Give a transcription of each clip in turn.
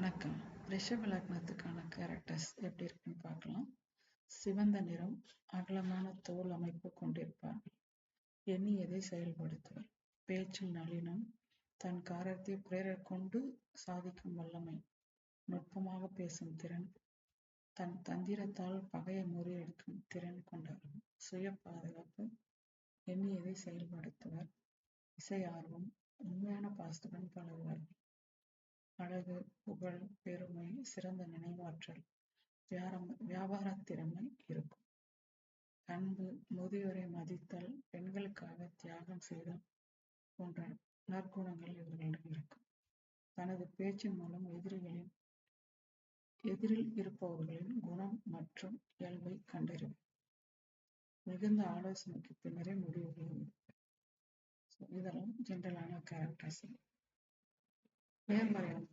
வணக்கம். ரிஷப லக்னத்துக்கான கேரக்டர்ஸ் எப்படி இருக்குன்னு பார்க்கலாம். சிவந்த நிறம், அகலமான தோல் அமைப்பு கொண்டிருப்பார்கள். எண்ணியதை செயல்படுத்துவர். பேச்சில் நளினம், தன் காரியத்தை பிறரைக் கொண்டு சாதிக்கும் வல்லமை, நுட்பமாக பேசும் திறன், தன் தந்திரத்தால் பகையை முறியடிக்கும் திறன் கொண்டவர் சுய பாதுகாப்பு, எண்ணியதை செயல்படுத்துவர். இசை ஆர்வம், உண்மையான பாசத்துடன் பழகுவார்கள். அழகு, புகழ், பெருமை, சிறந்த நினைவாற்றல், வியாரம் வியாபாரத் திறமை இருக்கும். அன்பு, முதியோரை மதித்தல், பெண்களுக்காக தியாகம் செய்தல் போன்ற நற்குணங்கள் இவர்களிடம் இருக்கும். தனது பேச்சின் மூலம் எதிரிகளின் எதிரில் இருப்பவர்களின் குணம் மற்றும் இயல்பை கண்டறிவு மிகுந்த ஆலோசனைக்கு பின்னரே முடிவுகளை இதெல்லாம் ஜென்ரலான கேரக்டர்ஸ். நேர்மறையான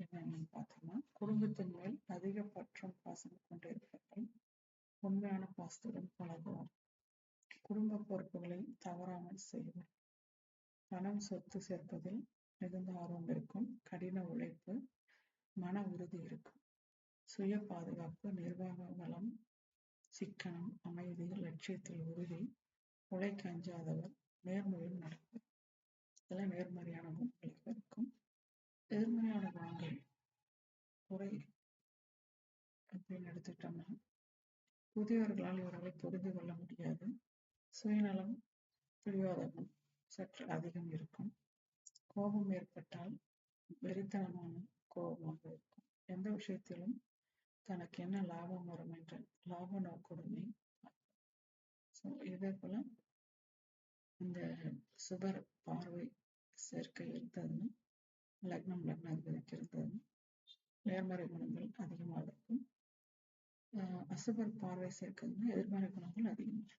என்னன்னு பார்த்தோம்னா குடும்பத்தின் மேல் அதிக பற்றும் பாசமும் கொண்டிருப்பவர்கள் உண்மையான பாசத்துடன் பழகுவார் குடும்ப பொறுப்புகளை தவறாமல் செய்வார் பணம் சொத்து சேர்ப்பதில் மிகுந்த ஆர்வம் இருக்கும். கடின உழைப்பு மன உறுதி இருக்கும். சுய பாதுகாப்பு நிர்வாக வளம் சிக்கனம் அமைதி லட்சியத்தில் உறுதி உழைக்க அஞ்சாதவர் நேர்மையும் நடக்கும் இதெல்லாம் நேர்மறையான எதிர்மறையான குணங்கள் குறை அப்படின்னு எடுத்துட்டோம்னா புதியவர்களால் இவர்களை புரிந்து கொள்ள முடியாது. சுயநலம் பிடிவாதமும் சற்று அதிகம் இருக்கும். கோபம் ஏற்பட்டால் வெறித்தனமான கோபமாக இருக்கும். எந்த விஷயத்திலும் தனக்கு என்ன லாபம் வரும் என்ற லாப நோக்குடனே ஸோ இதே போல இந்த சுபர் பார்வை சேர்க்கை இருந்ததுன்னா லக்னம் லக்னாதிபதிக்கு இருந்ததுன்னா நேர்மறை குணங்கள் அதிகமாக இருக்கும். அசுபர் பார்வை சேர்க்கிறதுனா எதிர்மறை குணங்கள் அதிகமாக இருக்கும்.